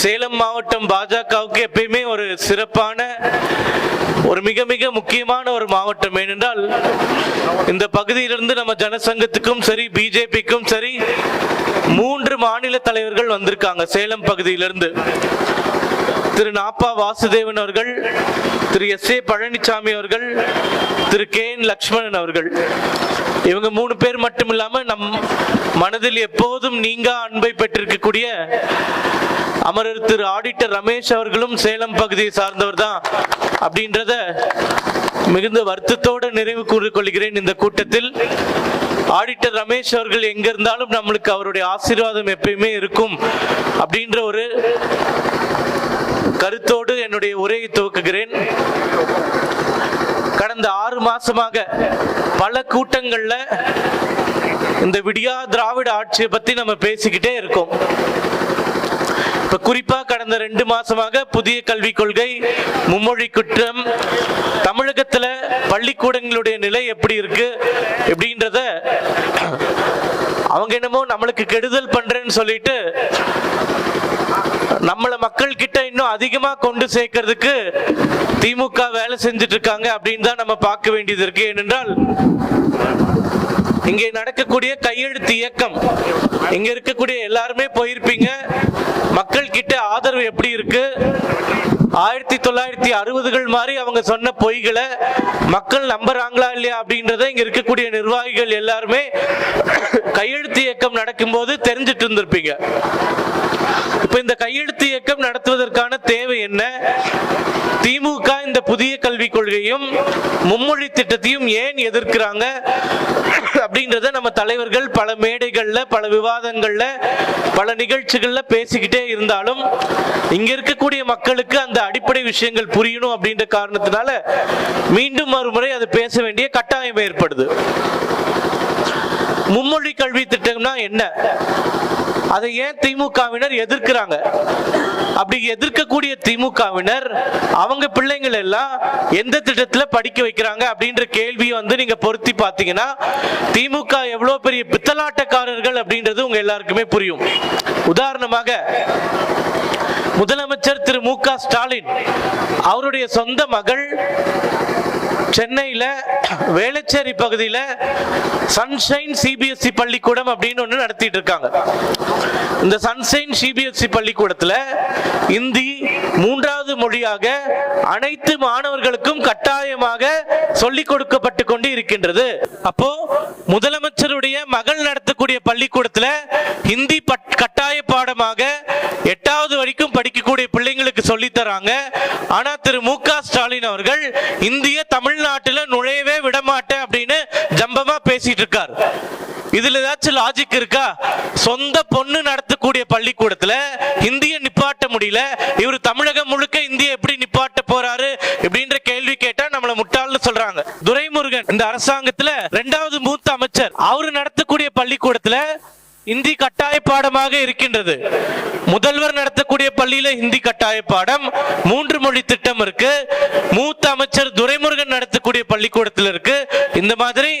சேலம் மாவட்டம் பாஜகவுக்கு எப்பயுமே ஒரு சிறப்பான ஒரு மிக மிக முக்கியமான ஒரு மாவட்டம். ஏனென்றால் இந்த பகுதியிலிருந்து நம்ம ஜனசங்கத்துக்கும் சரி பிஜேபிக்கும் சரி மூன்று மாநில தலைவர்கள் வந்திருக்காங்க சேலம் பகுதியிலிருந்து. திரு நாப்பா வாசுதேவன் அவர்கள் திரு எஸ் ஏ பழனிசாமி அவர்கள் திரு கே என் லக்ஷ்மணன் அவர்கள். இவங்க மூணு பேர் மட்டும் இல்லாம நம் மனதில் எப்போதும் நீங்கா அன்பை பெற்றிருக்கக்கூடிய அமரர் திரு ஆடிட்டர் ரமேஷ் அவர்களும் சேலம் பகுதியை சார்ந்தவர் தான். அப்படின்றத மிகுந்த வருத்தத்தோடு நிறைவு கூறிக்கொள்கிறேன் இந்த கூட்டத்தில். ஆடிட்டர் ரமேஷ் அவர்கள் எங்க இருந்தாலும் நம்மளுக்கு அவருடைய ஆசீர்வாதம் எப்பயுமே இருக்கும் அப்படின்ற ஒரு கருத்தோடு என்னுடைய உரையை துவக்குகிறேன். கடந்த ஆறு மாசமாக பல கூட்டங்கள்ல இந்த விடியா திராவிட ஆட்சியை பத்தி நம்ம பேசிக்கிட்டே இருக்கோம். இப்ப குறிப்பா கடந்த ரெண்டு மாசமாக புதிய கல்விக் கொள்கை மும்மொழி குற்றம் தமிழகத்துல பள்ளிக்கூடங்களுடைய நிலை எப்படி இருக்கு எப்படின்றத அவங்க என்னமோ நம்மளுக்கு கெடுதல் பண்றேன்னு சொல்லிட்டு நம்மள மக்கள் கிட்ட இன்னும் அதிகமா கொண்டு சேர்க்கறதுக்கு திமுக வேலை செஞ்சுட்டு இருக்காங்க அப்படின்னு தான் நம்ம பார்க்க வேண்டியது இருக்கு. ஏனென்றால் இங்கே நடக்கக்கூடிய கையெழுத்து இயக்கம். இங்க இருக்கக்கூடிய எல்லாருமே போயிருப்பீங்க. மக்கள் கிட்ட ஆதரவு எப்படி இருக்கு? ஆயிரத்தி தொள்ளாயிரத்தி அறுபதுகள் மாதிரி அவங்க சொன்ன பொய்களை மக்கள் நம்புறாங்களா இல்லையா அப்படின்றத இங்க இருக்கக்கூடிய நிர்வாகிகள் எல்லாருமே கையெழுத்து இயக்கம் நடக்கும்போது தெரிஞ்சிட்டு இருந்திருப்பீங்க. இப்ப இந்த கையெழுத்து இயக்கம் நடத்துவதற்கான தேவை என்ன? திமுக இந்த புதிய கல்விக் கொள்கையும் மும்மொழி திட்டத்தையும் ஏன் எதிர்க்கிறாங்க அப்படின்றத நம்ம தலைவர்கள் பல மேடைகள்ல பல விவாதங்கள்ல பல நிகழ்ச்சிகள்ல பேசிக்கிட்டே இருந்தாலும் இங்க இருக்கக்கூடிய மக்களுக்கு அந்த அடிப்படை விஷயங்கள் புரியணும் அப்படின்ற காரணத்தினால மீண்டும் மறுமுறை அது பேச வேண்டிய கட்டாயம் ஏற்படுது. மும்மொழி கல்வி திட்டம்னா என்ன? அதை ஏன் திமுகவினர் எதிர்க்கிறாங்க? அப்படி எதிர்க்கக்கூடிய திமுகவினர் அவங்க பிள்ளைங்கள் எல்லாம் எந்த திட்டத்துல படிக்க வைக்கிறாங்க அப்படின்ற கேள்வியை வந்து நீங்க பொருத்தி பார்த்தீங்கன்னா திமுக எவ்வளவு பெரிய பித்தலாட்டக்காரர்கள் அப்படின்றது உங்க எல்லாருக்குமே புரியும். உதாரணமாக முதலமைச்சர் திரு மு க ஸ்டாலின் அவருடைய சொந்த மகள் சென்னையில் வேளச்சேரி பகுதியில் சன்ஷைன் சிபிஎஸ்சி பள்ளிக்கூடம் அப்படின்னு ஒன்று நடத்திட்டு இருக்காங்க. இந்த சன்ஷைன் சிபிஎஸ்சி பள்ளிக்கூடத்தில் இந்தி மூன்றாவது மொழியாக அனைத்து மாணவர்களுக்கும் கட்டாயமாக சொல்லிக் கொடுக்கப்பட்டு கொண்டு இருக்கின்றது. அப்போ முதலமைச்சருடைய மகள் நடத்தக்கூடிய பள்ளிக்கூடத்தில் ஹிந்தி பட்- கட்டாய பாடமாக எட்டாவது வரைக்கும் படிக்கக்கூடிய பிள்ளைங்களுக்கு சொல்லி தராங்க. ஆனா திரு மு க ஸ்டாலின் அவர்கள் இந்திய தமிழ்நாட்டில் நுழையவே விட மாட்டேன் அப்படின்னு ஜம்பமா பேசிட்டு இருக்கார் இதுல ஏதாச்சும் லாஜிக் இருக்கா? சொந்த பொண்ணு நடத்தக்கூடிய பள்ளிக்கூடத்துல இந்திய நிப்பாட்ட முடியல. இவர் தமிழகம் முழுக்க இந்திய எப்படி நிப்பாட்ட போறாரு அப்படின்ற கேள்வி கேட்டா நம்மள முட்டாள்னு சொல்றாங்க. துரைமுருகன் இந்த அரசாங்கத்துல ரெண்டாவது மூத்த அமைச்சர். அவரு நடத்தக்கூடிய பள்ளிக்கூடத்துல இந்தி கட்டாய பாடமாக இருக்கின்றது. முதல்வர் நடத்தக்கூடிய பள்ளியில ஹிந்தி கட்டாய பாடம் மூன்று மொழி திட்டம் இருக்கு. மூத்த அமைச்சர் துரைமுருகன் நடத்த நடத்தக்கூடிய பள்ளிக்கூடத்தில் இருக்கு. இந்த மாதிரி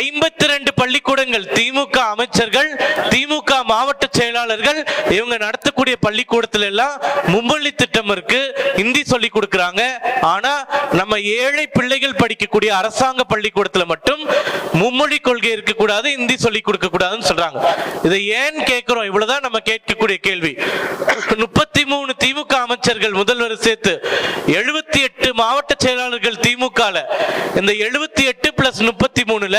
ஐம்பத்தி ரெண்டு பள்ளிக்கூடங்கள் திமுக அமைச்சர்கள் திமுக மாவட்ட செயலாளர்கள் இவங்க நடத்தக்கூடிய பள்ளிக்கூடத்துல எல்லாம் மும்மொழி திட்டம் இருக்கு. ஹிந்தி சொல்லி கொடுக்குறாங்க. ஆனா நம்ம ஏழை பிள்ளைகள் படிக்கக்கூடிய அரசாங்க பள்ளிக்கூடத்துல மட்டும் மும்மொழி கொள்கை இருக்கக்கூடாது ஹிந்தி சொல்லி கொடுக்க கூடாதுன்னு சொல்றாங்க. இதை ஏன் கேட்கிறோம்? இவ்வளவுதான் நம்ம கேட்கக்கூடிய கேள்வி. முப்பத்தி மூணு திமுக அமைச்சர்கள் முதல்வர் சேர்த்து எழுபத்தி எட்டு மாவட்ட செயலாளர்கள் திமுக இந்த எழுபத்தி எட்டு பிளஸ் முப்பத்தி மூணுல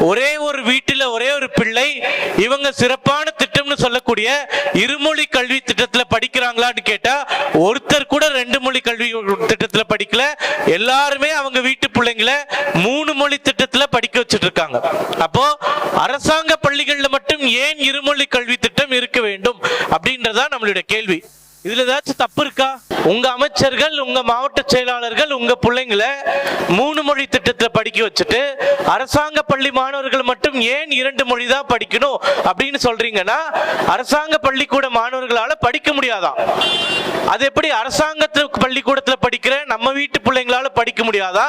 ஒரே ஒரு வீட்டில ஒரே ஒரு பிள்ளை இவங்க சிறப்பான திட்டம்னு சொல்லக்கூடிய இருமொழி கல்வி திட்டத்துல படிக்கிறாங்களான்னு கேட்டா ஒருத்தர் கூட ரெண்டு மொழி கல்வி திட்டத்துல படிக்கல. எல்லாருமே அவங்க வீட்டு பிள்ளைங்களை மூணு மொழி திட்டத்துல படிக்க வச்சுட்டு இருக்காங்க அப்போ அரசாங்க பள்ளிகள்ல மட்டும் ஏன் இருமொழி கல்வி திட்டம் இருக்க வேண்டும் அப்படின்றதான் நம்மளுடைய கேள்வி. இதுல ஏதாச்சும் தப்பு இருக்கா? உங்க அமைச்சர்கள் உங்க மாவட்ட செயலாளர்கள் உங்க பிள்ளைங்களை மூணு மொழி திட்டத்துல படிக்க வச்சுட்டு அரசாங்க பள்ளி மாணவர்கள் மட்டும் ஏன் இரண்டு மொழி தான் படிக்கணும் அப்படின்னு சொல்றீங்கன்னா அரசாங்க பள்ளிக்கூட மாணவர்களால படிக்க முடியாதான். அது எப்படி அரசாங்கத்து பள்ளிக்கூடத்துல படிக்கிற நம்ம வீட்டு பிள்ளைங்களால படிக்க முடியாதா?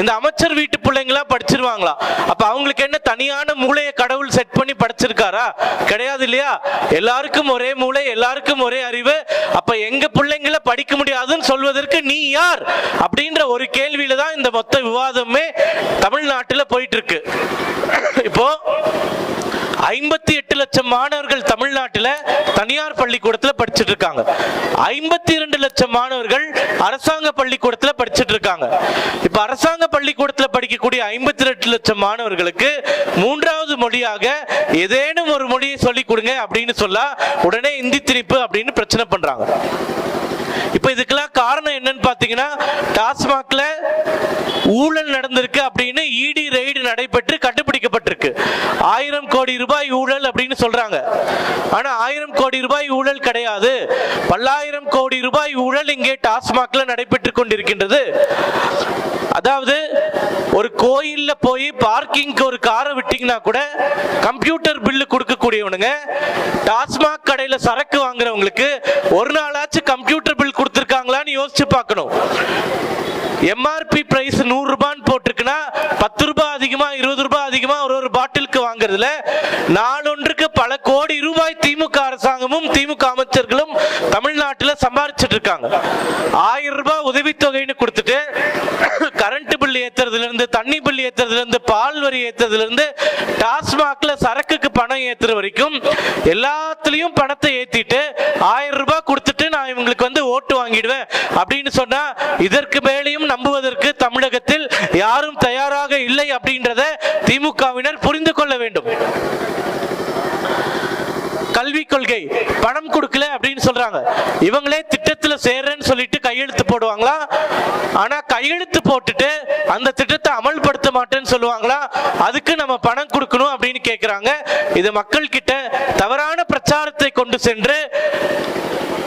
இந்த அமைச்சர் வீட்டு பிள்ளைங்களா படிச்சிருவாங்களா? அப்ப அவங்களுக்கு என்ன தனியான மூளையை கடவுள் செட் பண்ணி படிச்சிருக்காரா? கிடையாது இல்லையா? எல்லாருக்கும் ஒரே மூளை எல்லாருக்கும் ஒரே அறிவு. அப்ப எங்க பிள்ளைங்கள படிக்க முடியாதுன்னு சொல்வதற்கு நீ யார்? அப்படின்ற ஒரு கேள்வியில தான் இந்த மொத்த விவாதமே தமிழ்நாட்டுல போயிட்டு இருக்கு. இப்போ ஐம்பத்தி எட்டு லட்சம் மாணவர்கள் தமிழ்நாட்டில் தனியார் பள்ளிக்கூடத்தில் படிச்சுட்டு இருக்காங்க ஐம்பத்தி இரண்டு லட்சம் மாணவர்கள் அரசாங்க பள்ளிக்கூடத்தில் படிச்சுட்டு இருக்காங்க இப்போ அரசாங்க பள்ளிக்கூடத்தில் படிக்கக்கூடிய ஐம்பத்தி ரெண்டு லட்சம் மாணவர்களுக்கு மூன்றாவது மொழியாக ஏதேனும் ஒரு மொழியை சொல்லிக் கொடுங்க அப்படின்னு சொல்ல உடனே இந்தி திணிப்பு அப்படின்னு பிரச்சனை பண்றாங்க. இப்போ இதுக்கெல்லாம் காரணம் என்னன்னு பார்த்தீங்கன்னா டாஸ்மாக்ல ஊழல் நடந்திருக்கு அப்படின்னு இடி ரெய்டு நடைபெற்று கண்டுபிடிக்கப்பட்டிருக்கு. ஆயிரம் கோடி ரூபாய் ஊழல் அப்படின்னு சொல்றாங்க. ஆனா ஆயிரம் கோடி ரூபாய் ஊழல் கிடையாது. பல்லாயிரம் கோடி ரூபாய் ஊழல் இங்கே டாஸ்மாக்ல நடைபெற்று கொண்டிருக்கின்றது. அதாவது ஒரு கோயில்ல போய் பார்க்கிங்க்கு ஒரு காரை விட்டீங்கன்னா கூட கம்ப்யூட்டர் பில்லு கொடுக்கக்கூடியவனுங்க டாஸ்மாக் கடையில சரக்கு வாங்குறவங்களுக்கு ஒரு நாளாச்சும் கம்ப்யூட்டர் பில் கொடுத்துருக்காங்களான்னு யோசிச்சு பார்க்கணும். எம்ஆர்பி பிரைஸ் நூறு ரூபான்னு போட்டிருக்குன்னா பத்து ரூபாய் அதிகமா இருபது ரூபாய் அதிகமா ஒரு ஒரு பாட்டிலுக்கு வாங்குறதுல நாளொன்றுக்கு பல கோடி ரூபாய் திமுக அரசாங்கமும் திமுக அமைச்சர்களும் தமிழ்நாட்டில் சம்பாதிச்சிட்டு இருக்காங்க ஆயிரம் ரூபாய் உதவித்தொகைன்னு கொடுத்துட்டு கரண்ட் பில் ஏத்துறதுல இருந்து தண்ணி பில் ஏத்துறதுல இருந்து பால் வரி ஏத்துறதுல இருந்து டாஸ்மாக்ல சரக்குக்கு பணம் ஏத்துற வரைக்கும் எல்லாத்துலயும் பணத்தை ஏத்திட்டு ஆயிரம் ரூபாய் கொடுத்துட்டு நான் இவங்களுக்கு வந்து ஓட்டு வாங்கிடுவேன் அப்படின்னு சொன்னா இதற்கு மேலேயும் நம்புவதற்கு தமிழகத்தில் யாரும் தயாராக இல்லை அப்படின்றத திமுகவினர் புரிந்து கொள்ள வேண்டும். கல்வி கொள்கை பணம் கொடுக்கல அப்படின்னு சொல்றாங்க. இவங்களே திட்டத்துல சேர்றேன்னு சொல்லிட்டு கையெழுத்து போடுவாங்களா? ஆனா கையெழுத்து போட்டுட்டு அந்த திட்டத்தை அமல்படுத்த மாட்டேன்னு சொல்லுவாங்களா? அதுக்கு நம்ம பணம் கொடுக்கணும் அப்படின்னு கேக்குறாங்க. இது மக்கள் கிட்ட தவறான பிரச்சாரத்தை கொண்டு சென்று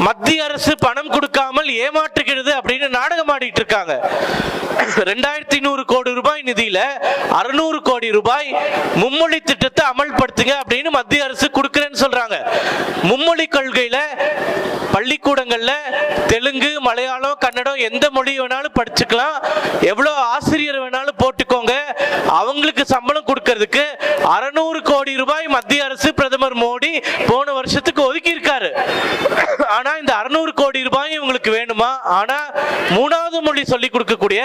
மத்திய அரசு பணம் கொடுக்காமல் ஏமாற்றுகிறது அப்படின்னு நாடகம் ஆடிட்டு இருக்காங்க. ரெண்டாயிரத்தி நூறு கோடி ரூபாய் நிதியில அறுநூறு கோடி ரூபாய் மும்மொழி திட்டத்தை அமல்படுத்துங்க அப்படின்னு மத்திய அரசு கொடுக்குறேன்னு சொல்றாங்க. மும்மொழி கொள்கையில பள்ளிக்கூடங்கள்ல தெலுங்கு மலையாளம் கன்னடம் எந்த மொழி வேணாலும் படிச்சுக்கலாம். எவ்வளவு ஆசிரியர் வேணாலும் போட்டுக்கோங்க. அவங்களுக்கு சம்பளம் கொடுக்கறதுக்கு அறுநூறு கோடி ரூபாய் மத்திய அரசு பிரதமர் மோடி போன வருஷத்துக்கு ஒதுக்கி இருக்காரு ஆனா இந்த அறுநூறு கோடி ரூபாய் இவங்களுக்கு வேணுமா? ஆனா மூணாவது மொழி சொல்லி கொடுக்கக்கூடிய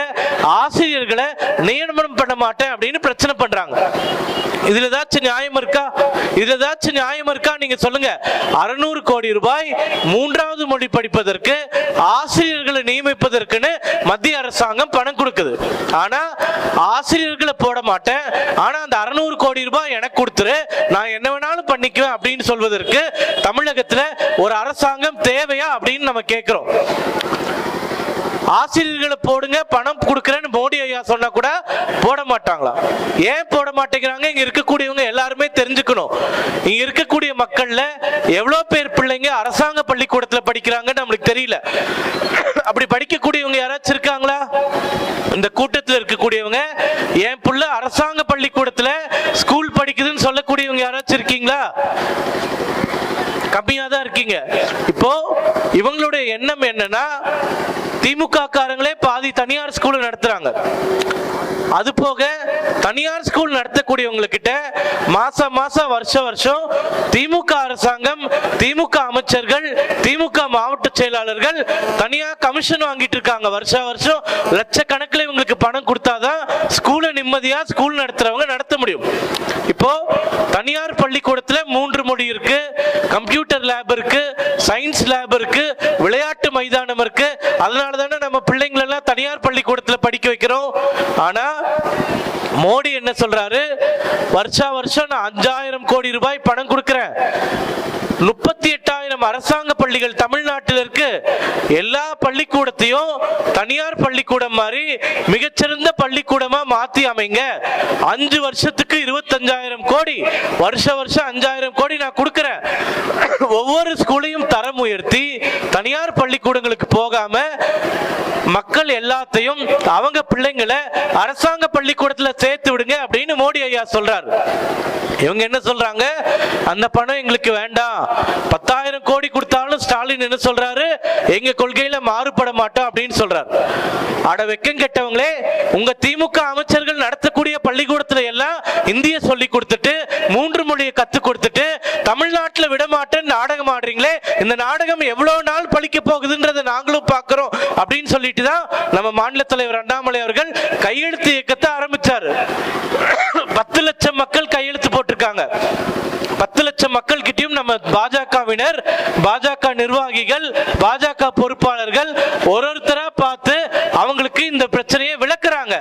ஆசிரியர்களை நியமனம் பண்ண மாட்டேன் அப்படின்னு பிரச்சனை பண்றாங்க. இதுல ஏதாச்சும் நியாயம் இருக்கா? இதுல ஏதாச்சும் நியாயம் இருக்கா? நீங்க சொல்லுங்க. அறுநூறு கோடி ரூபாய் மூன்றாவது மொழி படிப்பதற்கு ஆசிரியர்களை நியமிப்பதற்குன்னு மத்திய அரசாங்கம் பணம் கொடுக்குது. ஆனா ஆசிரியர்களை போட மாட்டேன். ஆனா அந்த அறுநூறு கோடி ரூபாய் எனக்கு கொடுத்துரு. நான் என்ன வேணாலும் பண்ணிக்குவேன் அப்படின்னு சொல்வதற்கு தமிழகத்துல ஒரு அரசாங்கம் தேவையா அப்படின்னு நம்ம கேட்கிறோம் ஆசிரியர்களை போடுங்க பணம் கொடுக்கறேன்னு மோடி ஐயா சொன்னா கூட போட மாட்டாங்களா? ஏன் போட மாட்டேங்கிறாங்க? இங்க இருக்கக்கூடியவங்க எல்லாருமே தெரிஞ்சுக்கணும். இங்க இருக்கக்கூடிய மக்கள்ல எவ்வளவு பேர் பிள்ளைங்க அரசாங்க பள்ளிக்கூடத்துல படிக்கிறாங்கன்னு நம்மளுக்கு தெரியல. அப்படி படிக்கக்கூடியவங்க யாராச்சும் இருக்காங்களா? இந்த கூட்டத்தில் இருக்கக்கூடியவங்க என் புள்ள அரசாங்க பள்ளிக்கூடத்துல ஸ்கூல் படிக்குதுன்னு சொல்லக்கூடியவங்க யாராச்சும் இருக்கீங்களா? கம்மியா தான் இருக்கீங்க. இப்போ இவங்களுடைய எண்ணம் என்னன்னா திமுக காரங்களே பாதி தனியார் ஸ்கூல் நடத்துறாங்க. அது போக தனியார் ஸ்கூல் நடத்தக்கூடியவங்ககிட்ட மாசம் மாசம் வருஷம் வருஷம் திமுக அரசாங்கம் திமுக அமைச்சர்கள் திமுக மாவட்ட செயலாளர்கள் தனியா கமிஷன் வாங்கிட்டு இருக்காங்க. வருஷம் வருஷம் லட்சக்கணக்கில் இவங்களுக்கு பணம் கொடுத்தாதான் ஸ்கூலை நிம்மதியா ஸ்கூல் நடத்துறவங்க நடத்த முடியும். இப்போ தனியார் பள்ளிக்கூடத்துல மூன்று மொழி இருக்கு கம்ப்யூட்டர் லேப் இருக்கு சயின்ஸ் லேப் இருக்கு விளையாட்டு மைதானம் இருக்கு. அதனால தானே நம்ம பிள்ளைங்களெல்லாம் தனியார் பள்ளிக்கூடத்தில் படிக்க வைக்கிறோம். ஆனா மோடி என்ன சொல்றாரு? வருஷா வருஷம் நான் அஞ்சாயிரம் கோடி ரூபாய் பணம் கொடுக்கிறேன். முப்பத்தி எட்டாயிரம் அரசாங்க பள்ளிகள் தமிழ்நாட்டில் இருக்கு. எல்லா பள்ளிக்கூடத்தையும் தனியார் பள்ளிக்கூடம் மாதிரி மிகச்சிறந்த பள்ளிக்கூடமா மாத்தி அமைங்க. அஞ்சு வருஷத்துக்கு இருபத்தஞ்சாயிரம் கோடி வருஷ வருஷம் அஞ்சாயிரம் கோடி நான் கொடுக்குறேன். ஒவ்வொரு ஸ்கூலையும் தரம் உயர்த்தி தனியார் பள்ளிக்கூடங்களுக்கு போகாம மக்கள் எல்லாத்தையும் அவங்க பிள்ளைங்களை அரசாங்க பள்ளிக்கூடத்தில் சேர்த்து விடுங்க அப்படின்னு மோடி ஐயா சொல்றாரு. இவங்க என்ன சொல்றாங்க? அந்த பணம் எங்களுக்கு வேண்டாம். பத்தாயிரம் கோடி கொடுத்தாலும் ஸ்டாலின் என்ன சொல்றாரு? எங்க கொள்கையில மாறுபட மாட்டோம் அப்படின்னு சொல்றாரு. அட வெக்கம் கெட்டவங்களே உங்க திமுக அமைச்சர்கள் நடத்தக்கூடிய பள்ளிக்கூடத்துல எல்லாம் இந்திய சொல்லி கொடுத்துட்டு மூன்று மொழியை கத்து கொடுத்துட்டு தமிழ்நாட்டுல விட மாட்டேன் நாடகம் ஆடுறீங்களே இந்த நாடகம் எவ்வளவு நாள் பழிக்க போகுதுன்றதை நாங்களும் பார்க்கிறோம் அப்படின்னு சொல்லிட்டு தான் நம்ம மாநில தலைவர் அண்ணாமலை அவர்கள் கையெழுத்து இயக்கத்தை ஆரம்பிச்சாரு. பத்து லட்சம் மக்கள் கையெழுத்து போட்டிருக்காங்க. லட்சம் மக்கள் கிட்டயும் நம்ம பாஜகவினர் பாஜக நிர்வாகிகள் பாஜக பொறுப்பாளர்கள் ஒரு ஒருத்தரா பார்த்து அவங்களுக்கு இந்த பிரச்சனையை விளக்குறாங்க.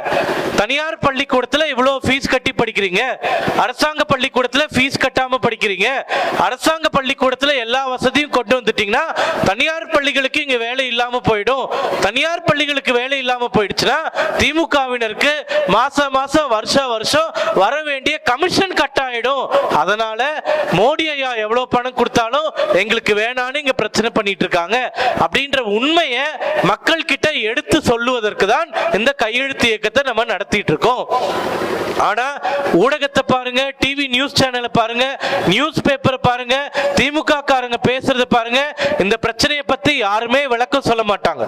தனியார் பள்ளிக்கூடத்துல இவ்வளவு ஃபீஸ் கட்டி படிக்கிறீங்க. அரசாங்க பள்ளிக்கூடத்துல ஃபீஸ் கட்டாம படிக்கிறீங்க. அரசாங்க பள்ளிக்கூடத்துல எல்லா வசதியும் கொண்டு வந்துட்டீங்கன்னா தனியார் பள்ளிகளுக்கு இங்க வேலை இல்லாம போயிடும். தனியார் பள்ளிகளுக்கு வேலை இல்லாம போயிடுச்சுன்னா திமுகவினருக்கு மாச மாசம் வருஷ வருஷம் வர வேண்டிய கமிஷன் கட் ஆயிடும். அதனால மோடி ஐயா எவ்வளவு பணம் கொடுத்தாலும் எங்களுக்கு வேணான்னு இங்க பிரச்சனை பண்ணிட்டு இருக்காங்க அப்படின்ற உண்மையை மக்கள் கிட்ட எடுத்து சொல்லுவதற்கு தான் இந்த கையெழுத்து இயக்கத்தை நம்ம நடத்திட்டு இருக்கோம் ஆனா ஊடகத்தை பாருங்க டிவி நியூஸ் சேனலை பாருங்க நியூஸ் பேப்பரை பாருங்க திமுக காரங்க பேசுறத பாருங்க இந்த பிரச்சனையை பத்தி யாருமே விளக்கம் சொல்ல மாட்டாங்க.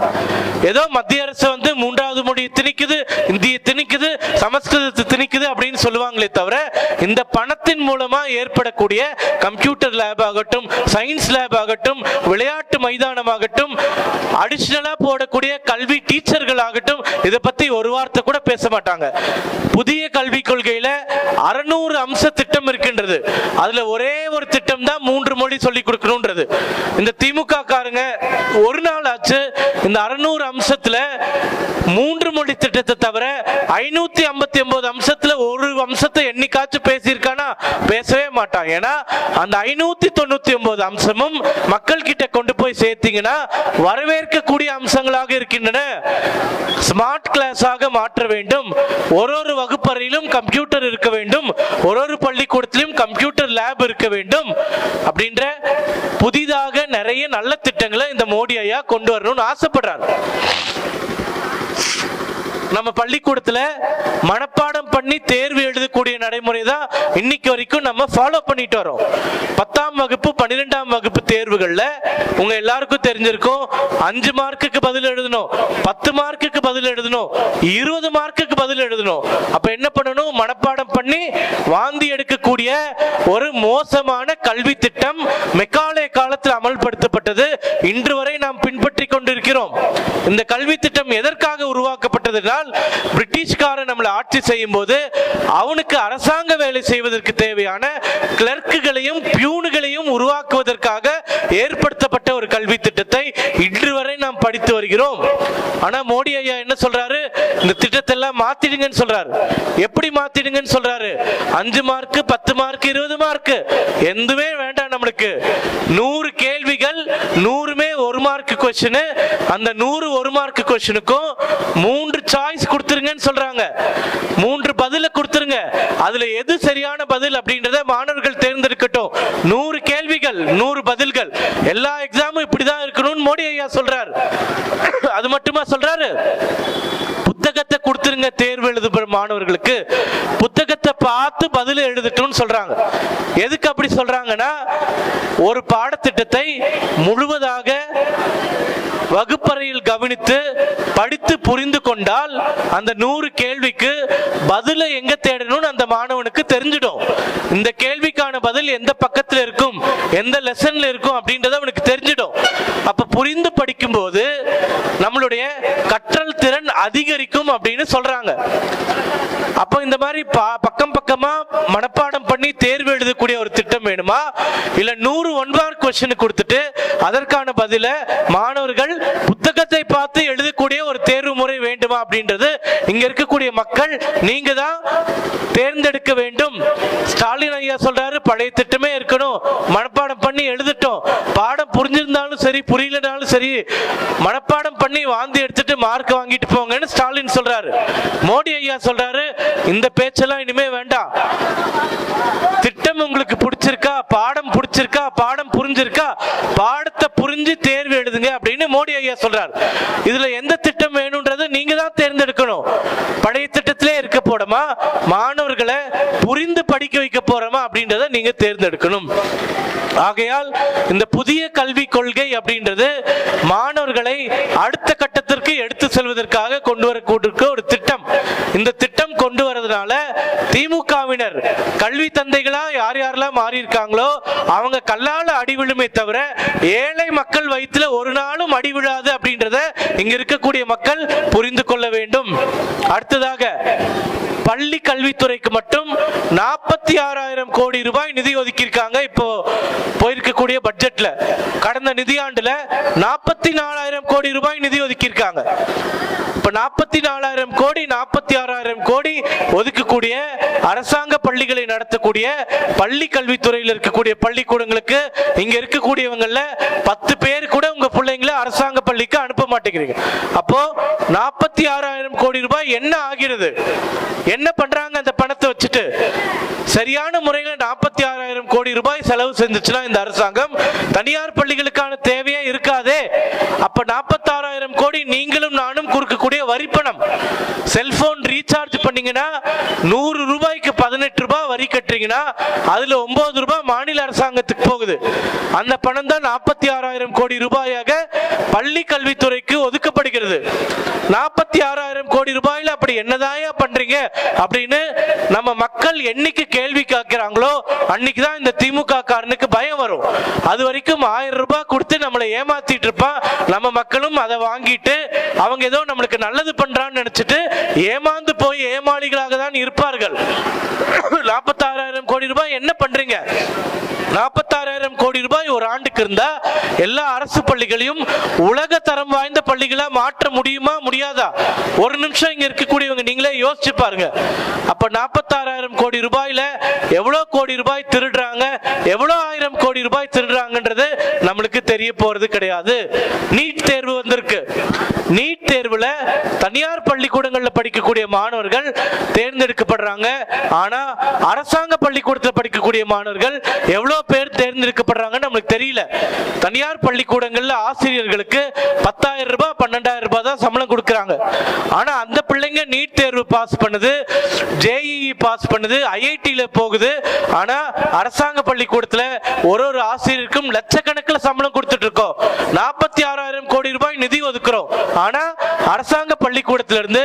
ஏதோ மத்திய அரசு வந்து மூன்றாவது மொழியை திணிக்குது இந்திய திணிக்குது சமஸ்கிருதத்தை திணிக்குது அப்படின்னு சொல்லுவாங்களே தவிர இந்த பணத்தின் மூலமா ஏற்படக்கூடிய கம்ப்யூட்டர் லேப் ஆகட்டும் சயின்ஸ் லேப் ஆகட்டும் விளையாட்டு மைதானம் ஆகட்டும் அடிஷனலா போடக்கூடிய கல்வி டீச்சர்கள் ஆகட்டும் இதை பத்தி ஒரு வார்த்தை கூட பேச மாட்டாங்க. புதிய கல்விக் கொள்கையில அறுநூறு அம்ச திட்டம் இருக்கின்றது. அதுல ஒரே ஒரு திட்டம் தான் மூன்று மொழி சொல்லி கொடுக்கணும்ன்றது. இந்த திமுக காரங்க ஒரு நாள் ஆச்சு இந்த அறுநூறு அம்சத்துல மூன்று மொழி திட்டத்தை தவிர ஐநூத்தி ஐம்பத்தி ஒன்பது அம்சத்துல ஒரு அம்சத்தை என்னைக்காச்சும் பேசியிருக்கானா? பேசவே மாட்டான். ஏன்னா அந்த ஐநூத்தி தொண்ணூத்தி ஒன்பது அம்சமும் மக்கள் கிட்ட கொண்டு போய் சேர்த்தீங்கன்னா வரவேற்கக்கூடிய அம்சங்களாக இருக்கின்றன. ஸ்மார்ட் கிளாஸாக மாற்ற வேண்டும். ஒரு ஒரு வகுப்பறையிலும் கம்ப்யூட்டர் இருக்க வேண்டும். ஒரு ஒரு பள்ளிக்கூடத்திலும் கம்ப்யூட்டர் லேப் இருக்க வேண்டும். அப்படின்ற புதிதாக நிறைய நல்ல திட்டங்களை இந்த மோடி ஐயா கொண்டு வரணும்னு ஆசைப்படுறாரு. நம்ம பள்ளிக்கூடத்துல மனப்பாடம் பண்ணி தேர்வு எழுதக்கூடிய நடைமுறை தான் இன்னைக்கு வரைக்கும் நம்ம ஃபாலோ பண்ணிட்டு வரோம். பத்தாம் வகுப்பு பன்னிரெண்டாம் வகுப்பு தேர்வுகள்ல உங்க எல்லாருக்கும் தெரிஞ்சிருக்கும். அஞ்சு மார்க்குக்கு பதில் எழுதணும் பத்து மார்க்குக்கு பதில் எழுதணும் இருபது மார்க்குக்கு பதில் எழுதணும். அப்ப என்ன பண்ணணும்? மனப்பாடம் பண்ணி வாந்தி எடுக்கக்கூடிய ஒரு மோசமான கல்வி திட்டம் மெக்காலே காலத்தில் அமல்படுத்தப்பட்டது. இன்று வரை நாம் பின்பற்றி கொண்டிருக்கிறோம். இந்த கல்வி திட்டம் எதற்காக உருவாக்கப்பட்டதுனால் பிரிட்டிஷ்காரன் நம்மளை ஆட்சி செய்யும் போது அவனுக்கு அரசாங்க வேலை செய்வதற்கு தேவையான கிளர்க்குகளையும் பியூன் பியூனுகளையும் உருவாக்குவதற்காக ஏற்படுத்தப்பட்ட ஒரு கல்வி திட்டத்தை இன்று வரை நாம் படித்து வருகிறோம். ஆனா மோடி ஐயா என்ன சொல்றாரு? இந்த திட்டத்தை எல்லாம் மாத்திடுங்கன்னு சொல்றாரு. எப்படி மாத்திடுங்கன்னு சொல்றாரு? அஞ்சு மார்க் பத்து மார்க் இருபது மார்க் எதுவுமே வேண்டாம் நம்மளுக்கு. நூறு கேள்விகள் நூறுமே ஒரு மார்க் கொஸ்டின் அந்த நூறு ஒரு மார்க் கொஸ்டினுக்கும் மூன்று சாய்ஸ் கொடுத்துருங்கன்னு சொல்றாங்க. மூன்று பதில கொடுத்துருங்க. அதுல எது சரியான பதில் அப்படின்றத மாணவர்கள் தேர்ந்தெடுக்கட்டும். நூறு கேள்விகள் நூறு பதில்கள். எல்லா எக்ஸாமும் இப்படிதான் இருக்கணும்னு மோடி ஐயா சொல்றாரு. அது மட்டுமா சொல்றாரு? புத்தகத்தை கொடுத்துருங்க தேர்வு எழுதுகிற மாணவர்களுக்கு. புத்தகத்தை பார்த்து பதில் எழுதட்டும்னு சொல்றாங்க. எதுக்கு அப்படி சொல்றாங்கன்னா ஒரு பாடத்திட்டத்தை முழுவதாக வகுப்பறையில் கவனித்து படித்து புரிந்து கொண்டால் அந்த நூறு கேள்விக்கு பதிலை எங்க தேடணும்னு அந்த மாணவனுக்கு தெரிஞ்சிடும். இந்த கேள்விக்கான பதில் எந்த பக்கத்துல இருக்கும் எந்த லெசன்ல இருக்கும் அப்படின்றத அவனுக்கு தெரிஞ்சிடும். அப்ப புரிந்து படிக்கும் போது நம்மளுடைய கட்ட அதிகரிக்கும் அப்படின்னு சொல்றாங்க. அப்போ இந்த மாதிரி பக்கம் பக்கமா மனப்பாடம் பண்ணி தேர்வு எழுதக்கூடிய ஒரு திட்டம் வேணுமா? இல்ல நூறு ஒன் மார்க் கொஸ்டின் கொடுத்துட்டு அதற்கான பதில மாணவர்கள் புத்தகத்தை பார்த்து எழுதக்கூடிய ஒரு தேர்வு முறை வேண்டுமா அப்படின்றது இங்க இருக்கக்கூடிய மக்கள் நீங்க தான் தேர்ந்தெடுக்க வேண்டும். ஸ்டாலின் ஐயா சொல்றாரு பழைய திட்டமே இருக்கணும். மனப்பாடம் பண்ணி எழுதிட்டோம். பாடம் புரிஞ்சிருந்தாலும் சரி புரியலனாலும் சரி மனப்பாடம் பண்ணி வாந்தி எடுத்துட்டு மார்க் வாங்கிட்டு போங்கன்னு ஸ்டாலின் சொல்றாரு. மோடி ஐயா சொல்றாரு இந்த பேச்செல்லாம் இனிமே வேண்டாம். திட்டம் உங்களுக்கு பிடிச்சிருக்கா? பாடம் பிடிச்சிருக்கா? பாடம் புரிஞ்சிருக்கா? பாடத்தை புரிஞ்சு தேர்வு எழுதுங்க அப்படின்னு மோடி ஐயா சொல்றார். இதுல எந்த திட்டம் வேணும்ன்றது நீங்க தான் பழைய திட்டத்திலே இருக்க போறோமா? மாணவர்களை புரிந்து படிக்க வைக்க போறோமா அப்படின்றத நீங்க தேர்ந்தெடுக்கணும். ஆகையால் இந்த புதிய கல்விக் கொள்கை அப்படின்றது மாணவர்களை அடுத்த கட்டத்திற்கு எடுத்து செல்வதற்காக கொண்டு வரக்கூடிய ஒரு திட்டம். இந்த திட்டம் கொண்டு வரதுனால திமுகவினர் கல்வி தந்தைகளா யார் யாரெல்லாம் மாறி இருக்காங்களோ அவங்க கல்லால அடி விழுமே தவிர ஏழை மக்கள் வயிற்றுல ஒரு நாளும் அடி விழாது அப்படின்றத இங்க இருக்கக்கூடிய மக்கள் புரிந்து கொள்ள வேண்டும். அடுத்ததாக பள்ளி கல்வித்துறைக்கு மட்டும் நாற்பத்தி ஆறாயிரம் கோடி ரூபாய் நிதி ஒதுக்கியிருக்காங்க. இப்போ போயிருக்கக்கூடிய பட்ஜெட்ல கடந்த நிதியாண்டுல நாற்பத்தி நாலாயிரம் கோடி ரூபாய் நிதி ஒதுக்கியிருக்காங்க. இப்ப நாற்பத்தி நாலாயிரம் கோடி நாற்பத்தி ஆறாயிரம் கோடி ஒதுக்கக்கூடிய அரசாங்க பள்ளிகளை நடத்தக்கூடிய பள்ளி கல்வித்துறையில் இருக்கக்கூடிய பள்ளிக்கூடங்களுக்கு இங்க இருக்கக்கூடியவங்கல்ல பத்து பேர் கூட உங்க பிள்ளைங்களை அரசாங்க பள்ளிக்கு அனுப்ப மாட்டேங்கிறீங்க. அப்போ நாற்பத்தி ஆறாயிரம் கோடி ரூபாய் என்ன ஆகிறது. என்ன பண்றாங்க அந்த பணத்தை வச்சுட்டு? சரியான முறையில் நாற்பத்தி ஆறாயிரம் கோடி ரூபாய் செலவு செஞ்சுச்சுன்னா இந்த அரசாங்கம். தனியார் பள்ளிகளுக்கான தேவையே இருக்காதே. அப்ப நாற்பத்தி ஆறாயிரம் கோடி நீங்களும் நானும் கொடுக்கக்கூடிய வரிப்பணம் செல்போன் ரீசார்ஜ் பண்ணீங்கன்னா நூறு ரூபாய்க்கு பதினெட்டு ரூபாய் வரி கட்டுறீங்கன்னா அதுல ஒன்பது ரூபாய் மாநில அரசாங்கத்துக்கு போகுது. அந்த பணம் தான் நாற்பத்தி ஆறாயிரம் கோடி ரூபாயாக பள்ளி கல்வித்துறைக்கு ஒதுக்கப்படுகிறது. நாற்பத்தி ஆறாயிரம் கோடி ரூபாயில அப்படி என்னதாயா பண்றீங்க? அப்படின்னு நம்ம மக்கள் என்னைக்கு கேள்வி கேட்கிறாங்களோ அன்னைக்கு தான் இந்த திமுக காரனுக்கு பயம் வரும். அது வரைக்கும் ஆயிரம் ரூபாய் கொடுத்து நம்மளை ஏமாத்திட்டு இருப்பான். நம்ம மக்களும் அதை வாங்கிட்டு அவங்க ஏதோ நம்மளுக்கு நல்லது பண்றான்னு நினைச்சிட்டு ஏமாந்து போய் ஏமாளிகளாக தான் இருப்பார்கள். நாற்பத்தாறாயிரம் கோடி ரூபாய் என்ன பண்றீங்க? நாற்பத்தாறாயிரம் கோடி ரூபாய் ஒரு ஆண்டுக்கு இருந்தா எல்லா அரசு பள்ளிகளையும் உலக தரம் வாய்ந்த பள்ளிகளா மாற்ற முடியுமா முடியாதா? ஒரு நிமிஷம் இங்க இருக்கக்கூடியவங்க நீங்களே யோசிச்சு பாருங்க. அப்ப நாற்பத்தாறாயிரம் கோடி ரூபாயில எவ்வளவு கோடி ரூபாய் திருடுறாங்க? எவ்வளவு ஆயிரம் கோடி ரூபாய் திருடுறாங்கன்றது நம்மளுக்கு தெரிய போறது கிடையாது. நீட் தேர்வு வந்திருக்கு. நீட் தேர்வுல தனியார் பள்ளிக்கூடங்கள்ல படிக்கக்கூடிய மாணவர்கள் தேர்ந்தெடுக்கப்படுறாங்க. ஆனா அரசாங்க பள்ளிக்கூடத்தில் படிக்கக்கூடிய மாணவர்கள் எவ்வளவு பேர் தேர்ந்தெடுக்கப்படுறாங்கன்னு நம்மளுக்கு தெரியல. தனியார் பள்ளிக்கூடங்கள்ல ஆசிரியர்களுக்கு பத்தாயிரம் ரூபாய் பன்னெண்டாயிரம் ரூபாய் தான் சம்பளம் கொடுக்குறாங்க. ஆனா அந்த பிள்ளைங்க நீட் தேர்வு பாஸ் பண்ணுது ஜேஇஇ பாஸ் பண்ணுது ஐஐடியில் போகுது. ஆனா அரசாங்க பள்ளிக்கூடத்துல ஒரு ஒரு ஆசிரியருக்கும் லட்சக்கணக்கில் சம்பளம் கொடுத்துட்டு இருக்கோம் நாற்பத்தி ஆறாயிரம் கோடி ரூபாய் நிதி ஒதுக்குறோம். ஆனா அரசாங்க பள்ளிக்கூடத்திலிருந்து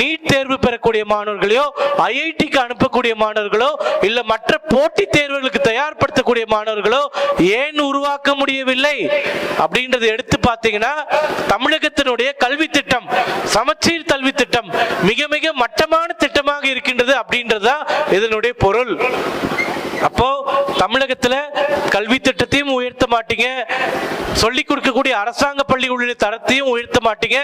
நீட் தேர்வு பெறக்கூடிய மாணவர்களையோ ஐஐடிக்கு அனுப்பக்கூடிய மாணவர்களோ இல்ல மற்ற போட்டி தேர்வுகளுக்கு தயார்படுத்தக்கூடிய மாணவர்களோ ஏன் உருவாக்க முடியவில்லை? அப்படின்றத எடுத்து பார்த்தீங்கன்னா தமிழகத்தினுடைய கல்வி திட்டம் சமச்சீர் கல்வி திட்டம். மிக மிக மட்டமான திட்டமாக இருக்கின்றது அப்படின்றதுதான் இதனுடைய பொருள். அப்போ தமிழகத்தில் கல்வி திட்டத்தையும் உயர்த்த மாட்டீங்க. சொல்லிக் கொடுக்கக்கூடிய அரசாங்க பள்ளிகளுடைய தரத்தையும் உயர்த்த மாட்டீங்க.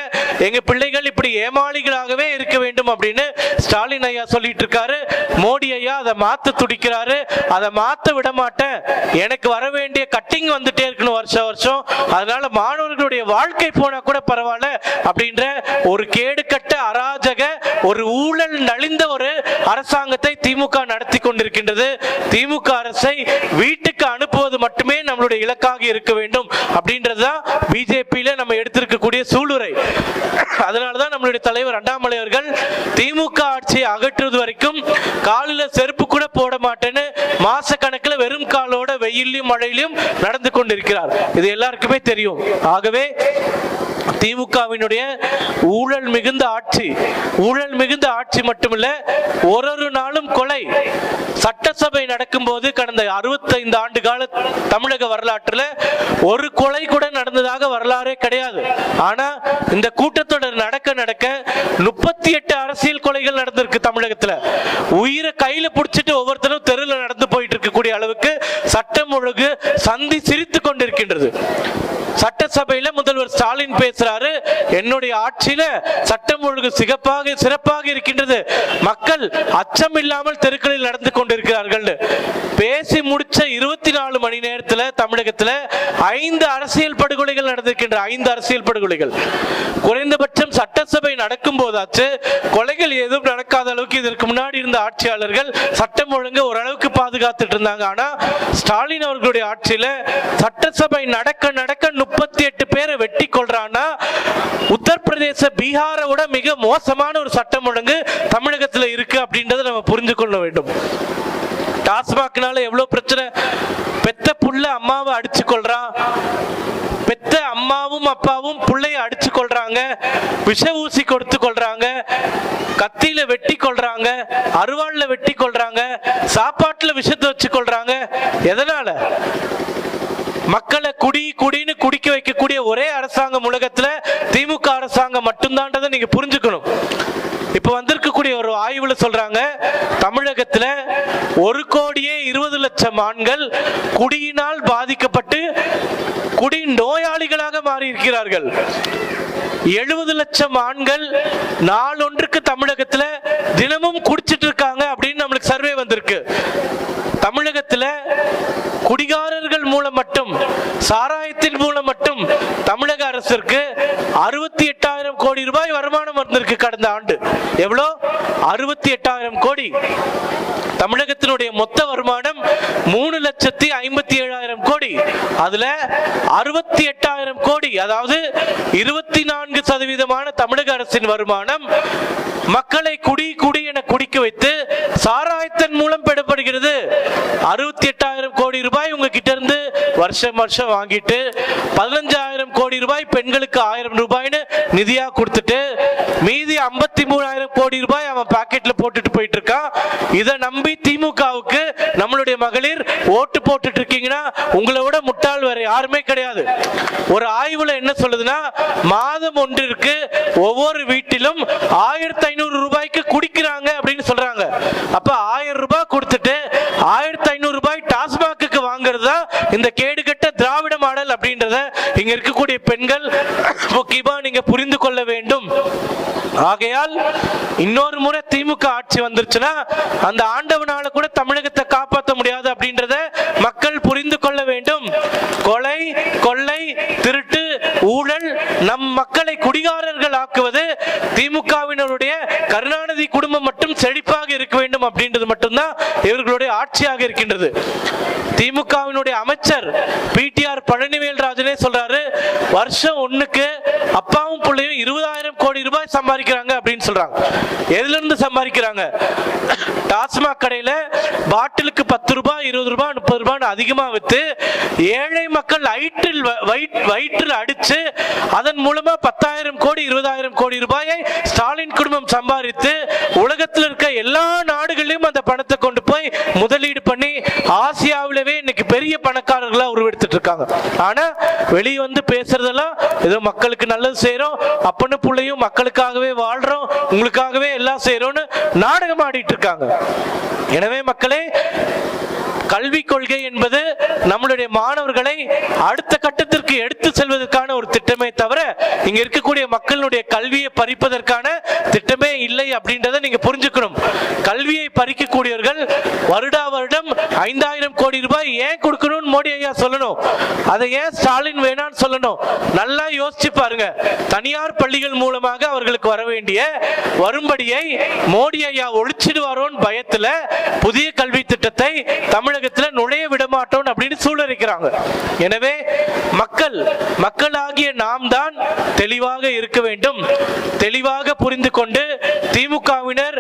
எங்க பிள்ளைகள் இப்படி ஏமாளிகளாகவே இருக்க வேண்டும் அப்படின்னு ஸ்டாலின் ஐயா சொல்லிட்டு இருக்காரு. மோடி ஐயா அதை மாத்த துடிக்கிறாரு. அதை மாத்த விட மாட்டேன். எனக்கு வர வேண்டிய கட்டிங் வந்துட்டே இருக்கணும் வருஷம் வருஷம். அதனால மாணவர்களுடைய வாழ்க்கை போனா கூட பரவாயில்ல அப்படின்ற ஒரு கேடுகட்ட அராஜக ஒரு ஊழல் நலிந்த ஒரு அரசாங்கத்தை திமுக நடத்தி கொண்டிருக்கின்றது. திமுக அரசை வீட்டுக்கு அனுப்புவது மட்டுமே நம்மளுடைய இலக்காக இருக்க வேண்டும் அப்படின்றதுதான் பிஜேபியில நம்ம எடுத்திருக்கக்கூடிய சூளுரை. அதனாலதான் நம்மளுடைய தலைவர் அண்ணாமலை அவர்கள் திமுக ஆட்சியை அகற்றுவது வரைக்கும் காலில செருப்பு கூட போட மாட்டேன்னு மாச கணக்கில் வெறும் காலோட வெயிலையும் மழையிலும் நடந்து கொண்டிருக்கிறார். இது எல்லாருக்குமே தெரியும். ஆகவே திமுகவினுடைய ஊழல் மிகுந்த ஆட்சி ஊழல் மிகுந்த ஆட்சி மட்டுமில்ல ஒரு ஒரு நாளும் கொலை. சட்டசபை நடக்கும்போது கடந்த அறுபத்தைந்து ஆண்டு கால தமிழக வரலாற்றுல ஒரு கொலை கூட நடந்ததாக வரலாறே கிடையாது. ஆனா இந்த கூட்டத்தொடர் நடக்க நடக்க முப்பத்தி எட்டு அரசியல் கொலைகள் நடந்திருக்கு தமிழகத்துல. உயிரை கையில பிடிச்சிட்டு ஒவ்வொருத்தரும் தெருவில் நடந்து போயிட்டு இருக்கக்கூடிய அளவுக்கு சட்டம் ஒழுங்கு சந்தி சிரித்து கொண்டிருக்கின்றது. சட்டசபையில முதல்வர் ஸ்டாலின் பேச பேசுறாரு. என்னுடைய ஆட்சியில சட்டம் ஒழுங்கு சிறப்பாக சிறப்பாக இருக்கின்றது. மக்கள் அச்சம் இல்லாமல் தெருக்களில் நடந்து கொண்டிருக்கிறார்கள். பேசி முடிச்ச இருபத்தி நாலு மணி நேரத்தில் தமிழகத்தில் ஐந்து அரசியல் படுகொலைகள் நடந்திருக்கின்ற ஐந்து அரசியல் படுகொலைகள். குறைந்தபட்சம் சட்டசபை நடக்கும் போதாச்சு கொலைகள் எதுவும் நடக்காத அளவுக்கு இதற்கு முன்னாடி இருந்த ஆட்சியாளர்கள் சட்டம் ஒழுங்கு ஓரளவுக்கு பாதுகாத்துட்டு இருந்தாங்க. ஆனா ஸ்டாலின் அவர்களுடைய ஆட்சியில சட்டசபை நடக்க நடக்க முப்பத்தி எட்டு பேரை வெட்டி கொள்றான்னா உத்தரப்பிரதேச பீகாரை விட மிக மோசமான ஒரு சட்டம் ஒழுங்கு தமிழகத்துல இருக்கு அப்படின்றத நம்ம புரிந்து கொள்ள வேண்டும். டாஸ்மாக்னால எவ்வளவு பிரச்சனை? பெத்த புள்ள அம்மாவை அடிச்சு கொள்றான் பெத்த அம்மாவும் அப்பாவும் புள்ளைய அடிச்சு கொள்றாங்க விஷ ஊசி கொடுத்து கொள்றாங்க கத்தியில வெட்டி கொள்றாங்க அருவாள்ல வெட்டி கொள்றாங்க சாப்பாட்டுல விஷத்தை வச்சு கொள்றாங்க எதனால? மக்களை குடி குடின்னு குடிக்க வைக்கக்கூடிய ஒரே அரசாங்கம் உலகத்துல திமுக அரசாங்கம் மட்டும்தான்றதை நீங்க புரிஞ்சுக்கணும். இப்ப வந்திருக்கக்கூடிய ஒரு ஆய்வுல சொல்றாங்க தமிழகத்துல ஒரு கோடியே இருபது லட்சம் ஆண்கள் குடியினால் பாதிக்கப்பட்டு குடி நோயாளிகளாக மாறி இருக்கிறார்கள் எழுபது லட்சம் ஆண்கள் நாளொன்றுக்கு தமிழகத்துல தினமும் குடிச்சிட்டு இருக்காங்க அப்படின்னு நம்மளுக்கு சர்வே வந்திருக்கு. தமிழகத்துல குடிகாரர்கள் மூலம் மட்டும் சாராயத்தின் மூலம் மட்டும் தமிழக அரசிற்கு அறுபத்தி எட்டாயிரம் கோடி ரூபாய் வருமானம் வந்திருக்கு கடந்த ஆண்டு. எவ்வளோ? அறுபத்தி எட்டாயிரம் கோடி. தமிழகத்தினுடைய மொத்த வருமானம் மூணு லட்சத்தி ஐம்பத்தி ஏழாயிரம் கோடி. அதுல அறுபத்தி எட்டாயிரம் கோடி அதாவது இருபத்தி நான்கு சதவீதமான தமிழக அரசின் வருமானம் மக்களை குடி குடி என குடிக்க வைத்து சாராயத்தின் மூலம் பெறப்படுகிறது. அறுபத்தி எட்டாயிரம் கோடி ரூபாய் உங்ககிட்ட இருந்து வருஷம் வருஷம் வாங்கிட்டு பதினஞ்சாயிரம் கோடி ரூபாய் பெண்களுக்கு ஆயிரம் ரூபாய்னு நிதியா கொடுத்துட்டு மீதி ஐம்பத்தி மூணாயிரம் கோடி ரூபாய் அவன் பாக்கெட்ல போட்டுட்டு போயிட்டு இருக்கான் இதை நம்பி திமுகவுக்கு நம்மளுடைய மகளிர் ஓட்டு போட்டுட்டு இருக்கீங்கன்னா உங்களை விட முட்டாள் வேற யாருமே கிடையாது. ஒரு ஆய்வுல என்ன சொல்லுதுன்னா மாதம் ஒன்றிற்கு ஒவ்வொரு வீட்டிலும் ஆயிரத்தி ஐநூறு ரூபாய்க்கு குடிக்கிறாங்க அப்படின்னு சொல்றாங்க. அப்ப ஆயிரம் ரூபாய் கொடுத்துட்டு ஆயிரத்தி ஐநூறு ரூபாய் டாஸ்மாக்கு வாங்குறது தான் இந்த கே கேடுகட்ட திராவிட மாடல் அப்படின்றத இங்க இருக்கக்கூடிய பெண்கள் முக்கியமா நீங்க புரிந்து கொள்ள வேண்டும். ஆகையால் இன்னொரு முறை திமுக ஆட்சி வந்துருச்சுன்னா அந்த ஆண்டவனால கூட தமிழகத்தை காப்பாற்ற முடியாது அப்படின்றத மக்கள் புரிந்து கொள்ள வேண்டும். கொலை கொள்ளை திருட்டு ஊழல் நம் மக்களை குடிகாரர்கள் ஆக்குவது திமுகவினருடைய கருணாநிதி குடும்பம் மட்டும் செழிப்பாக இருக்க வேண்டும் வேண்டும் அப்படின்றது மட்டும்தான் இவர்களுடைய ஆட்சியாக இருக்கின்றது. திமுகவினுடைய அமைச்சர் பிடிஆர் பழனிவேல் ராஜனே சொல்றாரு வருஷம் ஒண்ணுக்கு அப்பாவும் பிள்ளையும் இருபதாயிரம் கோடி ரூபாய் சம்பாதிக்கிறாங்க அப்படின்னு சொல்றாங்க. எதுல இருந்து சம்பாதிக்கிறாங்க? டாஸ்மாக் கடையில பாட்டிலுக்கு பத்து ரூபாய் இருபது ரூபாய் முப்பது ரூபாய் அதிகமா வித்து ஏழை மக்கள் வயிற்றில் வயிற்றில் அடிச்சு அதன் மூலமா பத்தாயிரம் கோடி இருபதாயிரம் கோடி ரூபாயை ஸ்டாலின் குடும்பம் சம்பாதித்து உலகத்தில் இருக்க எல்லா நாடுகளிலும் அந்த பணத்தை கொண்டு போய் முதலீடு பண்ணி ஆசியாவிலவே இன்னைக்கு பெரிய பணக்காரர்களா உருவெடுத்துட்டு இருக்காங்க ஆனா வெளியே வந்து பேசுறதெல்லாம் ஏதோ மக்களுக்கு நல்லது செய்யறோம் அப்பனு பிள்ளையும் மக்களுக்காகவே வாழ்றோம் உங்களுக்காகவே எல்லாம் செய்யறோம்னு நாடகம் ஆடிட்டு இருக்காங்க எனவே மக்களே கல்வி கொள்கை என்பது நம்மளுடைய மாணவர்களை அடுத்த கட்டத்திற்கு எடுத்து செல்வதற்கான ஒரு திட்டமே தவிர இங்க இருக்கக்கூடிய மக்களுடைய கல்வியை பறிப்பதற்கான திட்டமே இல்லை அப்படின்றத நீங்க புரிஞ்சுக்கணும். கல்வி கல்வியை பறிக்கக்கூடியவர்கள் வருடா வருடம் ஐந்தாயிரம் கோடி ரூபாய் ஏன் கொடுக்கணும்னு மோடி ஐயா சொல்லணும். அதை ஏன் ஸ்டாலின் வேணான்னு சொல்லணும். நல்லா யோசிச்சு பாருங்க. தனியார் பள்ளிகள் மூலமாக அவர்களுக்கு வர வேண்டிய வரும்படியை மோடி ஐயா ஒழிச்சிடுவாரோன்னு பயத்துல புதிய கல்வி திட்டத்தை தமிழகத்தில் நுழைய விட மாட்டோம் அப்படின்னு சூழலிக்கிறாங்க எனவே மக்கள் மக்களாகிய நாம் தான் தெளிவாக இருக்க வேண்டும். தெளிவாக புரிந்து கொண்டு திமுகவினர்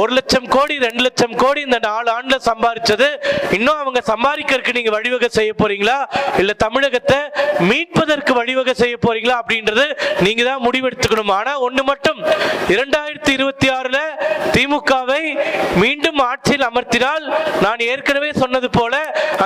ஒரு லட்சம் கோடி ரெண்டு லட்சம் கோடி இந்த நாலு ஆண்டுல சம்பாதிச்சது இன்னும் அவங்க சம்பாதிக்கிறதுக்கு நீங்க வழிவகை செய்ய போறீங்களா? இல்ல தமிழகத்தை மீட்பதற்கு வழிவகை செய்ய போறீங்களா அப்படின்றது நீங்க தான் முடிவெடுத்துக்கணும். ஆனா ஒண்ணு மட்டும். இரண்டாயிரத்தி இருபத்தி ஆறுல திமுகவை மீண்டும் ஆட்சியில் அமர்த்தினால் நான் ஏற்கனவே சொன்னது போல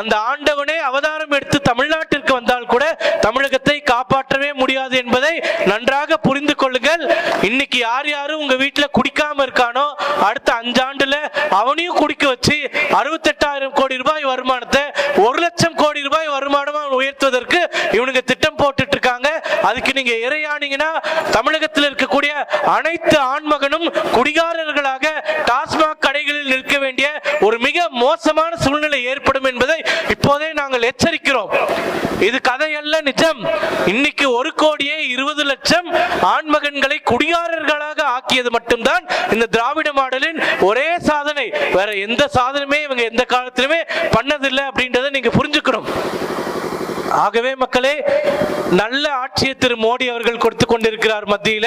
அந்த ஆண்டவனே அவதாரம் எடுத்து தமிழ்நாட்டிற்கு வந்தால் கூட தமிழகத்தை காப்பாற்றவே முடியாது என்பதை நன்றாக புரிந்து கொள்ளுங்கள். இன்னைக்கு யார் யாரும் உங்க வீட்டுல குடிக்காம இருக்கானோ அடுத்த அஞ்சாண்டுல அவனையும் குடிக்க வச்சு அறுபத்தெட்டாயிரம் கோடி ரூபாய் வருமானத்தை ஒரு லட்சம் கோடி ரூபாய் வருமானமா உயர்த்துவதற்கு இவனுங்க திட்டம் போட்டுட்டு இருக்காங்க அதுக்கு நீங்க இறையானீங்கன்னா தமிழகத்தில் இருக்கக்கூடிய அனைத்து ஆண்மகனும் குடிகாரர்களாக டாஸ்மாக் கடைகளில் நிற்க வேண்டிய ஒரு மிக மோசமான சூழ்நிலை ஏற்படும் என்பதை இப்போதே நாங்கள் எச்சரிக்கிறோம். இது கதையல்ல நிஜம். இன்னைக்கு ஒரு கோடியே இருபது லட்சம் ஆண்மகன்களை குடியாரர்களாக ஆக்கியது மட்டும்தான் இந்த திராவிட மாடலின் ஒரே சாதனை. வேற எந்த சாதனையுமே இவங்க எந்த காலத்திலுமே பண்ணதில்லை அப்படின்றத நீங்க புரிஞ்சுக்கணும். ஆகவே மக்களே நல்ல ஆட்சியை திரு மோடி அவர்கள் கொடுத்து கொண்டிருக்கிறார் மத்தியில.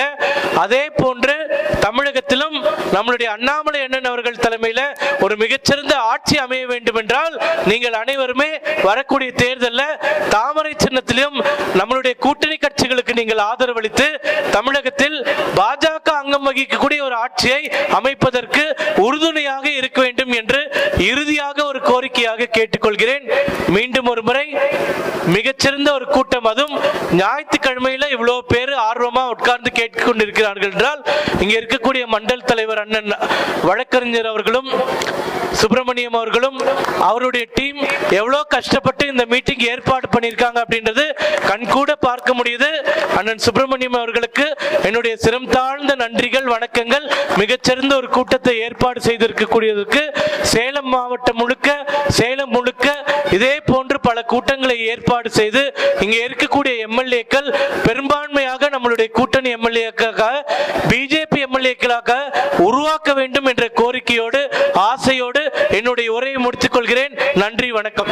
அதே போன்று தமிழகத்திலும் நம்மளுடைய அண்ணாமலை அண்ணன் அவர்கள் தலைமையில ஒரு மிகச்சிறந்த ஆட்சி அமைய வேண்டும் என்றால் நீங்கள் அனைவருமே வரக்கூடிய தேர்தலில் தாமரை சின்னத்திலும் நம்மளுடைய கூட்டணி கட்சிகளுக்கு நீங்கள் ஆதரவளித்து தமிழகத்தில் பாஜக அங்கம் வகிக்கக்கூடிய ஒரு ஆட்சியை அமைப்பதற்கு உறுதுணையாக இருக்க வேண்டும் என்று இறுதியாக ஒரு கோரிக்கையாக கேட்டுக்கொள்கிறேன். மீண்டும் ஒரு முறை மிகச்சிறந்த ஒரு கூட்டம் அதுவும் ஞாயிற்றுக்கிழமையில இவ்வளவு பேர் ஆர்வமா உட்கார்ந்து கேட்டுக்கொண்டிருக்கிறார்கள் என்றால் இங்க இருக்கக்கூடிய மண்டல் தலைவர் அண்ணன் வழக்கறிஞர் அவர்களும் சுப்பிரமணியம் அவர்களும் அவருடைய டீம் எவ்வளவு கஷ்டப்பட்டு இந்த மீட்டிங் ஏற்பாடு பண்ணியிருக்காங்க அப்படின்றது கண்கூட பார்க்க முடியுது. அண்ணன் சுப்பிரமணியம் அவர்களுக்கு என்னுடைய சிரம் தாழ்ந்த நன்றிகள் வணக்கங்கள். மிகச்சிறந்த ஒரு கூட்டத்தை ஏற்பாடு செய்திருக்கக்கூடியதற்கு சேலம் மாவட்டம் முழுக்க சேலம் முழுக்க இதே போன்று பல கூட்டங்களை ஏற்பாடு செய்து இங்கே இருக்கக்கூடிய எம்எல்ஏக்கள் பெரும்பான்மையாக நம்மளுடைய கூட்டணி எம்எல்ஏக்காக பிஜேபி எம்எல்ஏக்களாக உருவாக்க வேண்டும் என்ற கோரிக்கையோடு ஆசையோடு என்னுடைய உரையை முடித்துக் கொள்கிறேன். நன்றி வணக்கம்.